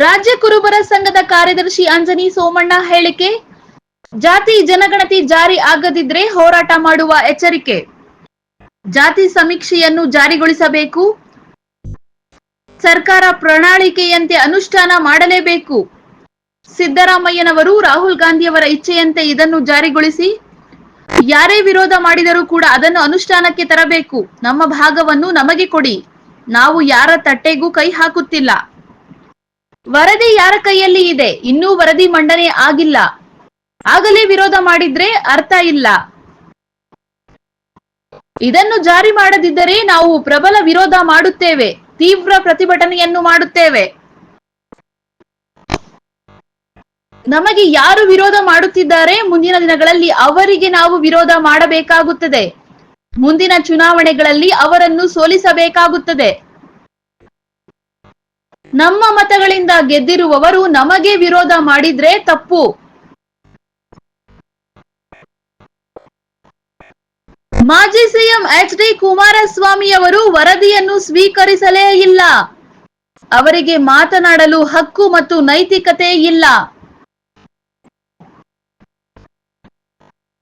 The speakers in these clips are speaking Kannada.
ರಾಜ್ಯ ಕುರುಬರ ಸಂಘದ ಕಾರ್ಯದರ್ಶಿ ಅಂಜನಿ ಸೋಮಣ್ಣ ಹೇಳಿಕೆ, ಜಾತಿ ಜನಗಣತಿ ಜಾರಿ ಆಗದಿದ್ರೆ ಹೋರಾಟ ಮಾಡುವ ಎಚ್ಚರಿಕೆ. ಜಾತಿ ಸಮೀಕ್ಷೆಯನ್ನು ಜಾರಿಗೊಳಿಸಬೇಕು. ಸರ್ಕಾರ ಪ್ರಣಾಳಿಕೆಯಂತೆ ಅನುಷ್ಠಾನ ಮಾಡಲೇಬೇಕು. ಸಿದ್ದರಾಮಯ್ಯನವರು ರಾಹುಲ್ ಗಾಂಧಿಯವರ ಇಚ್ಛೆಯಂತೆ ಇದನ್ನು ಜಾರಿಗೊಳಿಸಿ, ಯಾರೇ ವಿರೋಧ ಮಾಡಿದರೂ ಕೂಡ ಅದನ್ನು ಅನುಷ್ಠಾನಕ್ಕೆ ತರಬೇಕು. ನಮ್ಮ ಭಾಗವನ್ನು ನಮಗೆ ಕೊಡಿ. ನಾವು ಯಾರ ತಟ್ಟೆಗೂ ಕೈ ಹಾಕುತ್ತಿಲ್ಲ. ವರದಿ ಯಾರ ಕೈಯಲ್ಲಿ ಇದೆ? ಇನ್ನೂ ವರದಿ ಮಂಡನೆ ಆಗಿಲ್ಲ. ಆಗಲೇ ವಿರೋಧ ಮಾಡಿದ್ರೆ ಅರ್ಥ ಇಲ್ಲ. ಇದನ್ನು ಜಾರಿ ಮಾಡದಿದ್ದರೆ ನಾವು ಪ್ರಬಲ ವಿರೋಧ ಮಾಡುತ್ತೇವೆ. ತೀವ್ರ ಪ್ರತಿಭಟನೆಯನ್ನು ಮಾಡುತ್ತೇವೆ. ನಮಗೆ ಯಾರು ವಿರೋಧ ಮಾಡುತ್ತಿದ್ದಾರೆ? ಮುಂದಿನ ದಿನಗಳಲ್ಲಿ ಅವರಿಗೆ ನಾವು ವಿರೋಧ ಮಾಡಬೇಕಾಗುತ್ತದೆ. ಮುಂದಿನ ಚುನಾವಣೆಗಳಲ್ಲಿ ಅವರನ್ನು ಸೋಲಿಸಬೇಕಾಗುತ್ತದೆ. ನಮ್ಮ ಮತಗಳಿಂದ ಗೆದ್ದಿರುವವರು ನಮಗೆ ವಿರೋಧ ಮಾಡಿದ್ರೆ ತಪ್ಪು. ಮಾಜಿ ಸಿಎಂ ಎಚ್ ಡಿ ಕುಮಾರಸ್ವಾಮಿ ಅವರು ವರದಿಯನ್ನು ಸ್ವೀಕರಿಸಲೇ ಇಲ್ಲ. ಅವರಿಗೆ ಮಾತನಾಡಲು ಹಕ್ಕು ಮತ್ತು ನೈತಿಕತೆ ಇಲ್ಲ.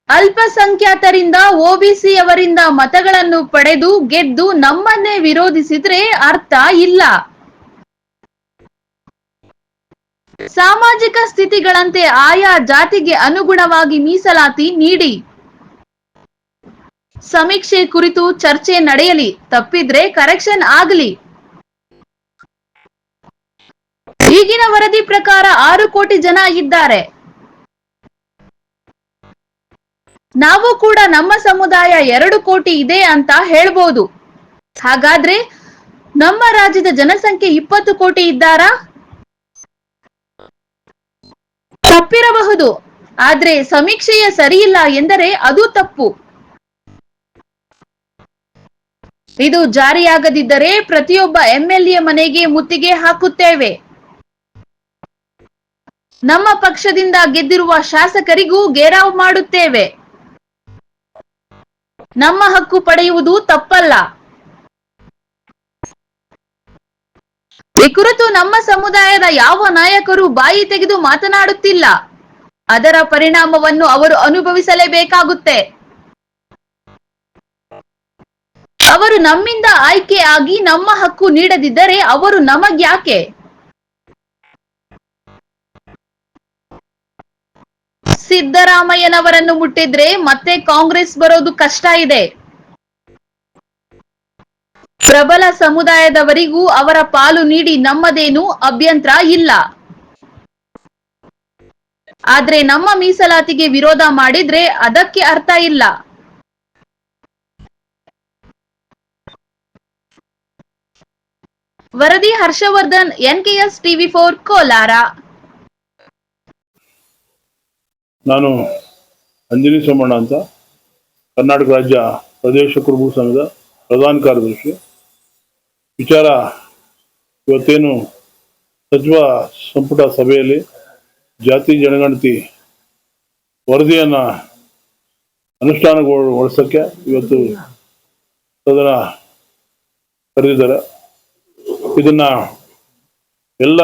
ಅಲ್ಪಸಂಖ್ಯಾತರಿಂದ ಒಬಿಸಿ ಅವರಿಂದ ಮತಗಳನ್ನು ಪಡೆದು ಗೆದ್ದು ನಮ್ಮನ್ನೇ ವಿರೋಧಿಸಿದ್ರೆ ಅರ್ಥ ಇಲ್ಲ. ಸಾಮಾಜಿಕ ಸ್ಥಿತಿಗಳಂತೆ ಆಯಾ ಜಾತಿಗೆ ಅನುಗುಣವಾಗಿ ಮೀಸಲಾತಿ ನೀಡಿ. ಸಮೀಕ್ಷೆ ಕುರಿತು ಚರ್ಚೆ ನಡೆಯಲಿ, ತಪ್ಪಿದ್ರೆ ಕರೆಕ್ಷನ್ ಆಗಲಿ. ಈಗಿನ ವರದಿ ಪ್ರಕಾರ ಆರು ಕೋಟಿ ಜನ ಇದ್ದಾರೆ. ನಾವು ಕೂಡ ನಮ್ಮ ಸಮುದಾಯ ಎರಡು ಕೋಟಿ ಇದೆ ಅಂತ ಹೇಳ್ಬೋದು. ಹಾಗಾದ್ರೆ ನಮ್ಮ ರಾಜ್ಯದ ಜನಸಂಖ್ಯೆ ಇಪ್ಪತ್ತು ಕೋಟಿ ಇದ್ದಾರಾ? ತಪ್ಪಿರಬಹುದು. ಆದ್ರೆ ಸಮೀಕ್ಷೆಯ ಸರಿಯಿಲ್ಲ ಎಂದರೆ ಅದು ತಪ್ಪು. ಇದು ಜಾರಿಯಾಗದಿದ್ದರೆ ಪ್ರತಿಯೊಬ್ಬ ಎಂಎಲ್ಎ ಮನೆಗೆ ಮುತ್ತಿಗೆ ಹಾಕುತ್ತೇವೆ. ನಮ್ಮ ಪಕ್ಷದಿಂದ ಗೆದ್ದಿರುವ ಶಾಸಕರಿಗೂ ಗೇರಾವ್ ಮಾಡುತ್ತೇವೆ. ನಮ್ಮ ಹಕ್ಕು ಪಡೆಯುವುದು ತಪ್ಪಲ್ಲ. ಈ ಕುರಿತು ನಮ್ಮ ಸಮುದಾಯದ ಯಾವ ನಾಯಕರು ಬಾಯಿ ತೆಗೆದು ಮಾತನಾಡುತ್ತಿಲ್ಲ, ಅದರ ಪರಿಣಾಮವನ್ನು ಅವರು ಅನುಭವಿಸಲೇಬೇಕಾಗುತ್ತೆ. ಅವರು ನಮ್ಮಿಂದ ಆಯ್ಕೆ ಆಗಿ ನಮ್ಮ ಹಕ್ಕು ನೀಡದಿದ್ದರೆ ಅವರು ನಮಗ್ಯಾಕೆ ಸಿದ್ದರಾಮಯ್ಯನವರನ್ನು ಮುಟ್ಟಿದ್ರೆ ಮತ್ತೆ ಕಾಂಗ್ರೆಸ್ ಬರೋದು ಕಷ್ಟ ಇದೆ. ಪ್ರಬಲ ಸಮುದಾಯದವರಿಗೂ ಅವರ ಪಾಲು ನೀಡಿ ನಮ್ಮದೇನು ಅಭ್ಯಂತರ ಇಲ್ಲ. ಆದ್ರೆ ನಮ್ಮ ಮೀಸಲಾತಿಗೆ ವಿರೋಧ ಮಾಡಿದ್ರೆ ಅದಕ್ಕೆ ಅರ್ಥ ಇಲ್ಲ. ವರದಿ Harshavardhan, NKS TV four, Kolar. ನಾನು ಅಂಜನಿ ಸೋಮಣ್ಣ ಅಂತ. ಕರ್ನಾಟಕ ರಾಜ್ಯ ಪ್ರದೇಶ ಕುರುಬು ಸಂಘದ ಪ್ರಧಾನ ಕಾರ್ಯದರ್ಶಿ. ವಿಚಾರ ಇವತ್ತೇನು ಸಚಿವ ಸಂಪುಟ ಸಭೆಯಲ್ಲಿ ಜಾತಿ ಜನಗಣತಿ ವರದಿಯನ್ನು ಅನುಷ್ಠಾನಗೊಳಿಸೋಕ್ಕೆ ಇವತ್ತು ಸದನ ಕರೆದಿದ್ದಾರೆ. ಇದನ್ನ ಎಲ್ಲ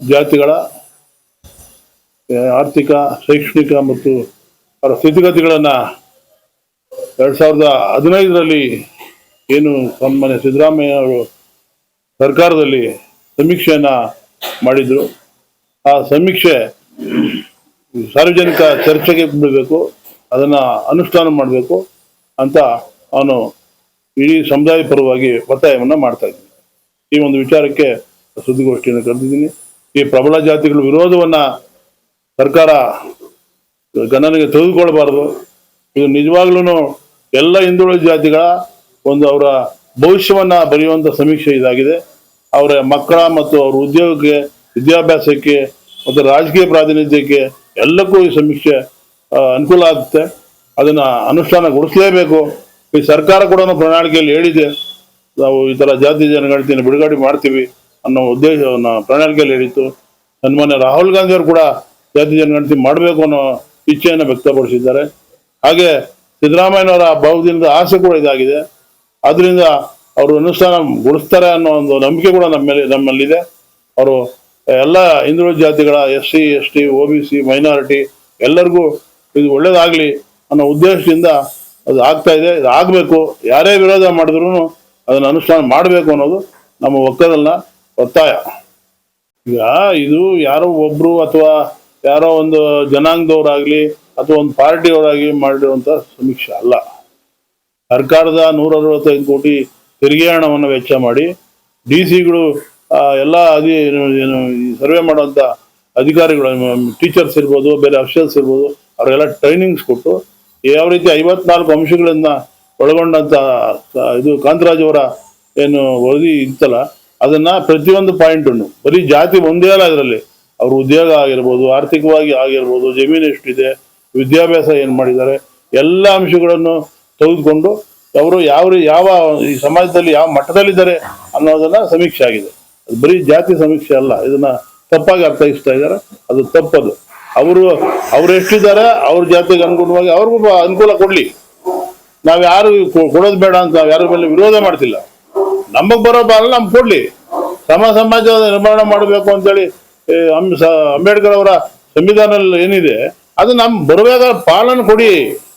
ಜಾತಿಗಳ ಆರ್ಥಿಕ, ಶೈಕ್ಷಣಿಕ ಮತ್ತು ಅವರ ಸ್ಥಿತಿಗತಿಗಳನ್ನು ಎರಡು ಸಾವಿರದ ಹದಿನೈದರಲ್ಲಿ ಏನು ಸನ್ಮಾನ್ಯ ಸಿದ್ದರಾಮಯ್ಯ ಅವರು ಸರ್ಕಾರದಲ್ಲಿ ಸಮೀಕ್ಷೆಯನ್ನ ಮಾಡಿದ್ರು. ಆ ಸಮೀಕ್ಷೆ ಸಾರ್ವಜನಿಕ ಚರ್ಚೆಗೆ ಬಿಡಬೇಕು, ಅದನ್ನ ಅನುಷ್ಠಾನ ಮಾಡಬೇಕು ಅಂತ ಅವನು ಇಡೀ ಸಮುದಾಯ ಪರವಾಗಿ ಒತ್ತಾಯವನ್ನು ಮಾಡ್ತಾ ಇದ್ದೀನಿ. ಈ ಒಂದು ವಿಚಾರಕ್ಕೆ ಸುದ್ದಿಗೋಷ್ಠಿಯನ್ನು ಕರೆದಿದ್ದೀನಿ. ಈ ಪ್ರಬಲ ಜಾತಿಗಳ ವಿರೋಧವನ್ನ ಸರ್ಕಾರ ಗಣನೆಗೆ ತೆಗೆದುಕೊಳ್ಬಾರ್ದು. ಇದು ನಿಜವಾಗ್ಲೂ ಎಲ್ಲ ಹಿಂದುಳಿದ ಜಾತಿಗಳ ಒಂದು ಅವರ ಭವಿಷ್ಯವನ್ನ ಬರೆಯುವಂಥ ಸಮೀಕ್ಷೆ ಇದಾಗಿದೆ. ಅವರ ಮಕ್ಕಳ ಮತ್ತು ಅವರ ಉದ್ಯೋಗಕ್ಕೆ, ವಿದ್ಯಾಭ್ಯಾಸಕ್ಕೆ ಮತ್ತು ರಾಜಕೀಯ ಪ್ರಾತಿನಿಧ್ಯಕ್ಕೆ ಎಲ್ಲಕ್ಕೂ ಈ ಸಮೀಕ್ಷೆ ಅನುಕೂಲ ಆಗುತ್ತೆ. ಅದನ್ನ ಅನುಷ್ಠಾನಗೊಳಿಸಲೇಬೇಕು. ಈ ಸರ್ಕಾರ ಕೂಡ ಪ್ರಣಾಳಿಕೆಯಲ್ಲಿ ಹೇಳಿದೆ. ನಾವು ಈ ಥರ ಜಾತಿ ಜನಗಣತಿಯನ್ನು ಬಿಡುಗಡೆ ಮಾಡ್ತೀವಿ ಅನ್ನೋ ಉದ್ದೇಶವನ್ನು ಪ್ರಣಾಳಿಕೆಯಲ್ಲಿ ಹೇಳಿತ್ತು. ಸನ್ಮಾನ್ಯ ರಾಹುಲ್ ಗಾಂಧಿ ಅವರು ಕೂಡ ಜಾತಿ ಜನಗಣತಿ ಮಾಡಬೇಕು ಅನ್ನೋ ಇಚ್ಛೆಯನ್ನು ವ್ಯಕ್ತಪಡಿಸಿದ್ದಾರೆ. ಹಾಗೆ ಸಿದ್ದರಾಮಯ್ಯನವರ ಬಹುದಿನದ ಆಸೆ ಕೂಡ ಇದಾಗಿದೆ. ಆದ್ರಿಂದ ಅವರು ಅನುಷ್ಠಾನಗೊಳಿಸ್ತಾರೆ ಅನ್ನೋ ಒಂದು ನಂಬಿಕೆ ಕೂಡ ನಮ್ಮಲ್ಲಿ ಮೇಲೆ ನಮ್ಮಲ್ಲಿದೆ. ಅವರು ಎಲ್ಲ ಹಿಂದುಳಿದ ಜಾತಿಗಳ S C, S T, O B C, minority ಎಲ್ಲರಿಗೂ ಇದು ಒಳ್ಳೇದಾಗಲಿ ಅನ್ನೋ ಉದ್ದೇಶದಿಂದ ಅದು ಆಗ್ತಾ ಇದೆ. ಇದು ಆಗಬೇಕು. ಯಾರೇ ವಿರೋಧ ಮಾಡಿದ್ರು ಅದನ್ನು ಅನುಷ್ಠಾನ ಮಾಡಬೇಕು ಅನ್ನೋದು ನಮ್ಮ ಒಕ್ಕದಲ್ಲ ಒತ್ತಾಯ. ಈಗ ಇದು ಯಾರೋ ಒಬ್ರು ಅಥವಾ ಯಾರೋ ಒಂದು ಜನಾಂಗದವರಾಗಲಿ ಅಥವಾ ಒಂದು ಪಾರ್ಟಿಯವರಾಗಿ ಮಾಡಿರುವಂಥ ಸಮೀಕ್ಷೆ ಅಲ್ಲ. ಸರ್ಕಾರದ ನೂರ ಅರವತ್ತೈದು ಕೋಟಿ ತೆರಿಗೆ ಹಣವನ್ನು ವೆಚ್ಚ ಮಾಡಿ ಡಿ ಸಿಗಳು ಎಲ್ಲ ಅದಿ ಸರ್ವೆ ಮಾಡುವಂಥ ಅಧಿಕಾರಿಗಳು ಟೀಚರ್ಸ್ ಇರ್ಬೋದು, ಬೇರೆ ಅಫಿಷಿಯಲ್ಸ್ ಇರ್ಬೋದು ಅವರೆಲ್ಲ ಟ್ರೈನಿಂಗ್ಸ್ ಕೊಟ್ಟು ಯಾವ ರೀತಿ ಐವತ್ನಾಲ್ಕು ಅಂಶಗಳನ್ನು ಒಳಗೊಂಡಂಥ ಇದು ಕಾಂತರಾಜ್ ಏನು ವರದಿ ಇತ್ತಲ್ಲ, ಅದನ್ನು ಪ್ರತಿಯೊಂದು ಪಾಯಿಂಟನ್ನು ಬರೀ ಜಾತಿ ಒಂದೇ ಅಲ್ಲ ಅದರಲ್ಲಿ. ಅವ್ರ ಉದ್ಯೋಗ ಆಗಿರ್ಬೋದು, ಆರ್ಥಿಕವಾಗಿ ಆಗಿರ್ಬೋದು, ಜಮೀನು ಎಷ್ಟಿದೆ, ವಿದ್ಯಾಭ್ಯಾಸ ಏನು ಮಾಡಿದ್ದಾರೆ, ಎಲ್ಲ ಅಂಶಗಳನ್ನು ತೆಗೆದುಕೊಂಡು ಅವರು ಯಾವ ಯಾವ ಈ ಸಮಾಜದಲ್ಲಿ ಯಾವ ಮಟ್ಟದಲ್ಲಿದ್ದಾರೆ ಅನ್ನೋದನ್ನ ಸಮೀಕ್ಷೆ ಆಗಿದೆ. ಅದು ಬರೀ ಜಾತಿ ಸಮೀಕ್ಷೆ ಅಲ್ಲ, ಇದನ್ನ ತಪ್ಪಾಗಿ ಅರ್ಥೈಸ್ತಾ ಇದ್ದಾರೆ. ಅದು ತಪ್ಪದು. ಅವರು ಅವ್ರು ಎಷ್ಟಿದ್ದಾರೆ, ಅವ್ರ ಜಾತಿಗೆ ಅನುಗುಣವಾಗಿ ಅವ್ರಿಗೂ ಅನುಕೂಲ ಕೊಡ್ಲಿ. ನಾವ್ ಯಾರು ಕೊಡೋದು ಬೇಡ ಅಂತ ನಾವ್ ಯಾರ ಮೇಲೆ ವಿರೋಧ ಮಾಡ್ತಿಲ್ಲ. ನಮಗ್ ಬರೋ ಬಾಲ ನಮ್ಗೆ ಕೊಡ್ಲಿ. ಸಮ ಸಮಾಜ ನಿರ್ಮಾಣ ಮಾಡಬೇಕು ಅಂತೇಳಿ ಅಂಬೇಡ್ಕರ್ ಅವರ ಸಂವಿಧಾನದಲ್ಲಿ ಏನಿದೆ, ಅದು ನಮ್ ಬರಬೇಕಾದ ಪಾಲನೆ ಕೊಡಿ.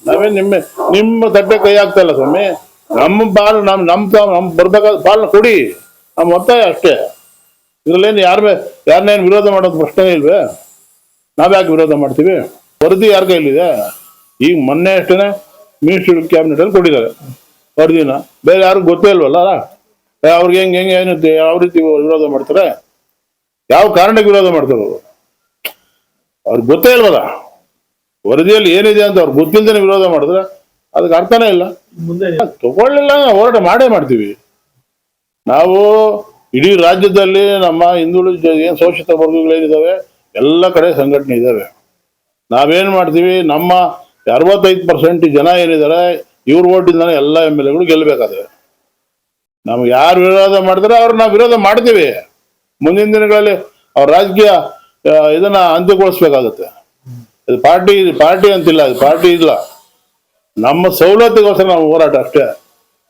ನಾವೇ ನಿಮ್ಮ ನಿಮ್ಮ ತಟ್ಟೆ ಕೈ ಆಗ್ತಾ ಇಲ್ಲ ಸ್ವಾಮಿ. ನಮ್ಮ ಪಾಲು ನಮ್ ನಮ್ ತ- ನಮ್ ಬರ್ಬೇಕಾದ ಕೊಡಿ. ನಮ್ಮ ಒತ್ತಾಯ ಅಷ್ಟೇ. ಇದ್ರಲ್ಲೇನು ಯಾರ ಯಾರನ್ನೇನು ವಿರೋಧ ಮಾಡೋದು ಪ್ರಶ್ನೆ ಇಲ್ವೇ? ನಾವ್ಯಾಕೆ ವಿರೋಧ ಮಾಡ್ತೀವಿ? ವರದಿ ಯಾರ ಕೈಲಿದೆ? ಈಗ ಮೊನ್ನೆ ಅಷ್ಟೇನೆ ಮಿನಿಸ್ಟ್ರಿ ಕ್ಯಾಬಿನೆಟ್ ಅಲ್ಲಿ ಕೊಟ್ಟಿದ್ದಾರೆ. ವರದಿನ. ಬೇರೆ ಯಾರು ಗೊತ್ತೇ ಇಲ್ವಲ್ಲ? ಅವ್ರಿಗೆ ಹೆಂಗೆ ಹೆಂಗೆ, ಏನು ಯಾವ ರೀತಿ ವಿರೋಧ ಮಾಡ್ತಾರೆ? ಯಾವ ಕಾರಣಕ್ಕೆ ವಿರೋಧ ಮಾಡ್ತಾರೆ ಅವ್ರು? ಅವ್ರಿಗೆ ಗೊತ್ತೇ ಇಲ್ವಲ್ಲ? ವರದಿಯಲ್ಲಿ ಏನಿದೆ ಅಂತ ಅವ್ರು ಗೊತ್ತಿಲ್ಲದೆ ವಿರೋಧ ಮಾಡಿದ್ರೆ ಅದಕ್ಕೆ ಅರ್ಥನೇ ಇಲ್ಲ. ಮುಂದೆ ತಗೊಳ್ಳಿಲ್ಲ ಹೋರಾಟ ಮಾಡೇ ಮಾಡ್ತೀವಿ. ನಾವು ಇಡೀ ರಾಜ್ಯದಲ್ಲಿ ನಮ್ಮ ಹಿಂದುಳಿದ ಏನು ಶೋಷಿತ ವರ್ಗಗಳೇನಿದ್ದಾವೆ ಎಲ್ಲ ಕಡೆ ಸಂಘಟನೆ ಇದಾವೆ. ನಾವೇನು ಮಾಡ್ತೀವಿ ನಮ್ಮ ಅರವತ್ತೈದು ಪರ್ಸೆಂಟ್ ಜನ ಏನಿದ್ದಾರೆ ಇವ್ರ ಓಟಿಂದಾನೆ ಎಲ್ಲ ಎಂ ಎಲ್ ಎಗಳು ಗೆಲ್ಲಬೇಕಾದ್ರೆ. ನಮ್ಗೆ ಯಾರು ವಿರೋಧ ಮಾಡಿದ್ರೆ ಅವ್ರು ನಾವು ವಿರೋಧ ಮಾಡ್ತೀವಿ. ಮುಂದಿನ ದಿನಗಳಲ್ಲಿ ಅವ್ರ ರಾಜಕೀಯ ಇದನ್ನ ಅಂತ್ಯಗೊಳಿಸ್ಬೇಕಾಗತ್ತೆ. ಇದು ಪಾರ್ಟಿ ಪಾರ್ಟಿ ಅಂತಿಲ್ಲ ಅದು ಪಾರ್ಟಿ ಇಲ್ಲ. ನಮ್ಮ ಸವಲತ್ತಿಗೋಸ್ಕರ ನಾವು ಹೋರಾಟ ಅಷ್ಟೇ.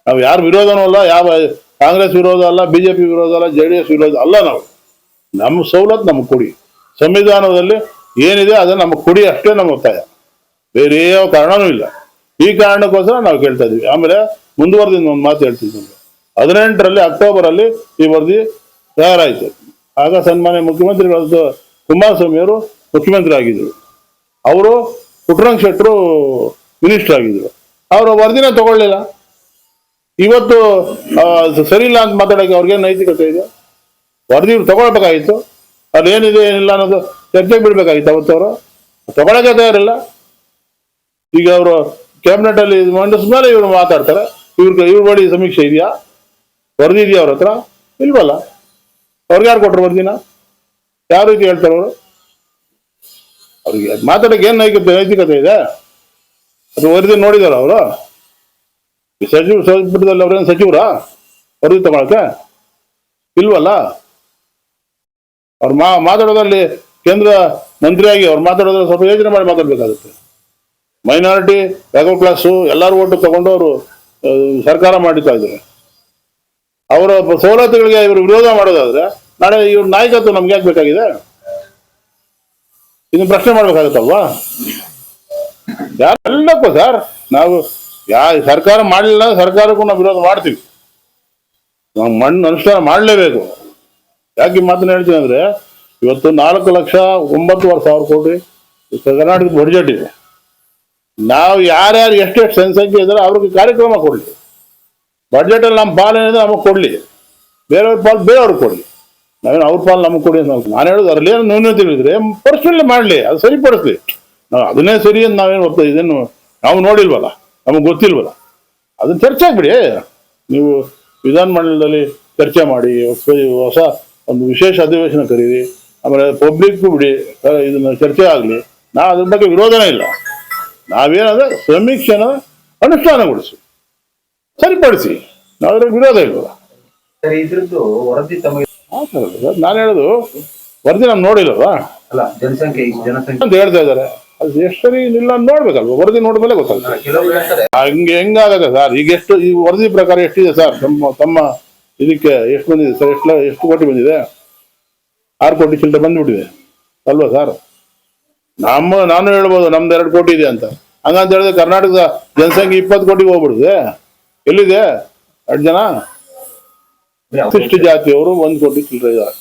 ನಾವು ಯಾರು ವಿರೋಧನೂ ಅಲ್ಲ, ಯಾವ ಕಾಂಗ್ರೆಸ್ ವಿರೋಧ ಅಲ್ಲ, ಬಿಜೆಪಿ ವಿರೋಧ ಅಲ್ಲ ಜೆ ಡಿ ಎಸ್ ವಿರೋಧ ಅಲ್ಲ ನಾವು. ನಮ್ಮ ಸವಲತ್ತು ನಮ್ಮ ಕೊಡಿ. ಸಂವಿಧಾನದಲ್ಲಿ ಏನಿದೆ ಅದು ನಮ್ಮ ಕೊಡಿ ಅಷ್ಟೇ ನಮ್ಮ ಒತ್ತಾಯ. ಬೇರೆ ಯಾವ ಕಾರಣನೂ ಇಲ್ಲ. ಈ ಕಾರಣಕ್ಕೋಸ್ಕರ ನಾವು ಕೇಳ್ತಾ ಇದ್ದೀವಿ ಆಮೇಲೆ ಮುಂದುವರೆದಿಂದ ಒಂದು ಮಾತು ನಿಮ್ಗೆ. ಹದಿನೆಂಟರಲ್ಲಿ ಅಕ್ಟೋಬರಲ್ಲಿ ಈ ವರದಿ ತಯಾರಾಯಿತು. ಆಗ ಸನ್ಮಾನ್ಯ ಮುಖ್ಯಮಂತ್ರಿಗಳಾದ ಕುಮಾರಸ್ವಾಮಿಯವರು ಮುಖ್ಯಮಂತ್ರಿ ಆಗಿದ್ರು ಅವರು ಪುಟ್ಟರಂಗ ಶೆಟ್ಟರು ಮಿನಿಸ್ಟರ್ ಆಗಿದ್ರು. ಅವರು ವರದಿನ ತಗೊಳ್ಳಿಲ್ಲ. ಇವತ್ತು ಸರಿ ಇಲ್ಲ ಅಂತ ಮಾತಾಡೋಕೆ ಅವ್ರಿಗೇನು ನೈತಿಕತೆ ಇದೆ? ವರದಿ ತಗೊಳ್ಬೇಕಾಗಿತ್ತು. ಅದೇನಿದೆ, ಏನಿಲ್ಲ ಅನ್ನೋದು ಚರ್ಚೆಗೆ ಬಿಡ್ಬೇಕಾಗಿತ್ತು ಅವತ್ತು ಅವರು. ತಗೊಳಕ್ಕೆ ತಯಾರಿಲ್ಲ. ಈಗ ಅವರು ಕ್ಯಾಬಿನೆಟ್ ಅಲ್ಲಿ ಇದು ಮಂಡಿಸಿದ್ಮೇಲೆ ಇವರು ಮಾತಾಡ್ತಾರೆ. ಇವ್ರ ಇವ್ರ ಬಳಿ ಸಮೀಕ್ಷೆ ಇದೆಯಾ? ವರದಿ ಇದೆಯಾ ಅವ್ರ ಹತ್ರ? ಇಲ್ವಲ್ಲ. ಅವ್ರಿಗೆ ಯಾರು ಕೊಟ್ಟರು ವರದಿನ? ಯಾವ ರೀತಿ ಹೇಳ್ತಾರೆ ಅವರು? ಅವ್ರಿಗೆ ಮಾತಾಡಕ್ಕೆ ಏನು ನೈತಿಕತೆ ನೈತಿಕತೆ ಇದೆ? ಅದು ವರದಿ ನೋಡಿದಾರ ಅವರು? ಸಚಿವ ಸಂಪುಟದಲ್ಲಿ ಅವ್ರೇನು ಸಚಿವರಾ? ವರದಿ ತಗೊಳಕ್ಕೆ? ಇಲ್ವಲ್ಲ? ಅವ್ರು ಮಾ, ಮಾತಾಡೋದ್ರಲ್ಲಿ ಕೇಂದ್ರ ಮಂತ್ರಿಯಾಗಿ ಅವ್ರು ಮಾತಾಡೋದ್ರಲ್ಲಿ ಸ್ವಲ್ಪ ಯೋಚನೆ ಮಾಡಿ ಮಾತಾಡಬೇಕಾಗುತ್ತೆ. ಮೈನಾರಿಟಿ ಬ್ಯಾಕ್ವರ್ಡ್ ಕ್ಲಾಸು, ಎಲ್ಲರೂ ಓಟು ತಗೊಂಡು ಅವರು ಸರ್ಕಾರ ಮಾಡಿತಾ ಇದ್ದಾರೆ. ಅವರ ಸವಲತ್ತುಗಳಿಗೆ ಇವರು ವಿರೋಧ ಮಾಡೋದಾದ್ರೆ ನಾಳೆ ಇವ್ರ ನಾಯಕತ್ವ ನಮ್ಗೆ ಯಾಕೆ ಬೇಕಾಗಿದೆ? ಇದನ್ನ ಪ್ರಶ್ನೆ ಮಾಡ್ಬೇಕಾಗತ್ತಲ್ವಾ? ಯಾರೆಲ್ಲಕ್ಕೂ ಸರ್, ನಾವು ಯಾ, ಸರ್ಕಾರ ಮಾಡಲಿಲ್ಲ ಸರ್ಕಾರಕ್ಕೂ ನಾವು ವಿರೋಧ ಮಾಡ್ತೀವಿ. ನಾವು ಮಣ್ಣು ಅನುಷ್ಠಾನ ಮಾಡಲೇಬೇಕು. ಯಾಕೆ ಮಾತನ್ನ ಹೇಳ್ತೀನಿ ಅಂದ್ರೆ, ಇವತ್ತು ನಾಲ್ಕು ಲಕ್ಷ ಒಂಬತ್ತುವರೆ ಸಾವಿರ ಕೋಟಿ ಕರ್ನಾಟಕದ ಬಡ್ಜೆಟ್ ಇದೆ. ನಾವು ಯಾರ್ಯಾರು ಎಷ್ಟೆಷ್ಟು ಜನಸಂಖ್ಯೆ ಇದ್ದಾರೆ, ಅವ್ರಿಗೆ ಕಾರ್ಯಕ್ರಮ ಕೊಡಲಿ. ಬಡ್ಜೆಟಲ್ಲಿ ನಮ್ಮ ಪಾಲನೆ ನಮಗೆ ಕೊಡಲಿ. ಬೇರೆಯವ್ರ ಪಾಲು ಬೇರೆಯವ್ರಿಗೆ ಕೊಡಲಿ. ನಾವೇನು ಅವ್ರ ಪಾಲು ನಮ್ಗೆ ಕೊಡಿ ಅಂತ ನಾನು ಹೇಳೋದು ಅದರಲ್ಲಿ ಏನು ನ್ಯೂನತೆ ಇದ್ರೆ ಪರ್ಸನಲಿ ಮಾಡಲಿ, ಅದು ಸರಿಪಡಿಸ್ಲಿ. ನಾವು ಅದನ್ನೇ ಸರಿ ಅಂತ ನಾವೇನು ಒಪ್ಪ ಇದನ್ನು ನಾವು ನೋಡಿಲ್ವಲ್ಲ, ನಮಗೆ ಗೊತ್ತಿಲ್ವಲ್ಲ. ಅದನ್ನ ಚರ್ಚೆ ಆಗ್ಬಿಡಿ. ನೀವು ವಿಧಾನ ಮಂಡಲದಲ್ಲಿ ಚರ್ಚೆ ಮಾಡಿ, ಹೊಸ ಒಂದು ವಿಶೇಷ ಅಧಿವೇಶನ ಕರೀರಿ, ಆಮೇಲೆ ಪಬ್ಲಿಕ್ಗೂ ಬಿಡಿ ಇದನ್ನ ಚರ್ಚೆ ಆಗಲಿ. ನಾ ಅದ್ರ ಬಗ್ಗೆ ವಿರೋಧನೇ ಇಲ್ಲ. ನಾವೇನಾದ್ರೆ ಸಮೀಕ್ಷೆನ ಅನುಷ್ಠಾನಗೊಳಿಸಿ. ಸರಿಪಡಿಸಿ. ನಾವು ಅದ್ರಲ್ಲಿ ವಿರೋಧ ಇಲ್ವಲ್ಲ. ಸರಿ, ಇದ್ರದ್ದು ವರದಿ ತಮಗೆ ಆ ಥರ ಸರ್. ನಾನು ಹೇಳೋದು ವರದಿ ನಾನು ನೋಡಿಲ್ಲವಾ ಅಲ್ಲ ಜನಸಂಖ್ಯೆ ಅಂತ ಹೇಳ್ತಾ ಇದ್ದಾರೆ. ಅದು ಎಷ್ಟು ಸರಿ ಇಲ್ಲ ಅಂತ ನೋಡ್ಬೇಕಲ್ವ? ವರದಿ ನೋಡಿದ್ಮೇಲೆ ಗೊತ್ತಾಗ್ತದೆ ಹೇಳ್ತಾರೆ. ಹಂಗೆ ಹೆಂಗಾಗತ್ತೆ ಸರ್? ಈಗ ಎಷ್ಟು ಈ ವರದಿ ಪ್ರಕಾರ ಎಷ್ಟಿದೆ ಸರ್? ತಮ್ಮ ತಮ್ಮ ಇದಕ್ಕೆ ಎಷ್ಟು ಬಂದಿದೆ ಸರ್? ಎಷ್ಟು ಎಷ್ಟು ಕೋಟಿ ಬಂದಿದೆ? ಆರು ಕೋಟಿ ಚಿಲ್ಲರೆ ಬಂದ್ಬಿಟ್ಟಿದೆ. ಅಲ್ವಾ ಸರ್? ನಮ್ಮ ನಾನು ಹೇಳ್ಬೋದು ನಮ್ದು ಎರಡು ಕೋಟಿ ಇದೆ ಅಂತ. ಹಂಗಂತ ಹೇಳಿದ್ರೆ ಕರ್ನಾಟಕದ ಜನಸಂಖ್ಯೆ ಇಪ್ಪತ್ತು ಕೋಟಿಗೆ ಹೋಗ್ಬಿಡುತ್ತೆ. ಎಲ್ಲಿದೆ? ಎರಡು ಜನ? ಇಷ್ಟು ಜಾತಿಯವರು ಒಂದು ಕೋಟಿ ಚಿಲ್ಲರೆ ಇದ್ದಾರೆ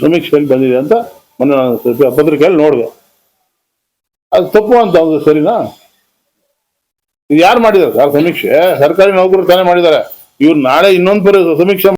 ಸಮೀಕ್ಷೆಯಲ್ಲಿ ಬಂದಿದೆ ಅಂತ ಮೊನ್ನೆ ನಾನು ಸ್ವಲ್ಪ ಪತ್ರಿಕೆಯಲ್ಲಿ ನೋಡಿದೆ. ಅದು ತಪ್ಪು ಅಂತ ಒಂದು ಸರಿನಾ? ಇದು ಯಾರು ಮಾಡಿದ್ದಾರೆ ಸರ್ ಸಮೀಕ್ಷೆ? ಸರ್ಕಾರಿ ನೌಕರರು ತಾನೇ ಮಾಡಿದ್ದಾರೆ. ಇವ್ರು ನಾಳೆ ಇನ್ನೊಂದು ಪರಿ ಸಮೀಕ್ಷೆ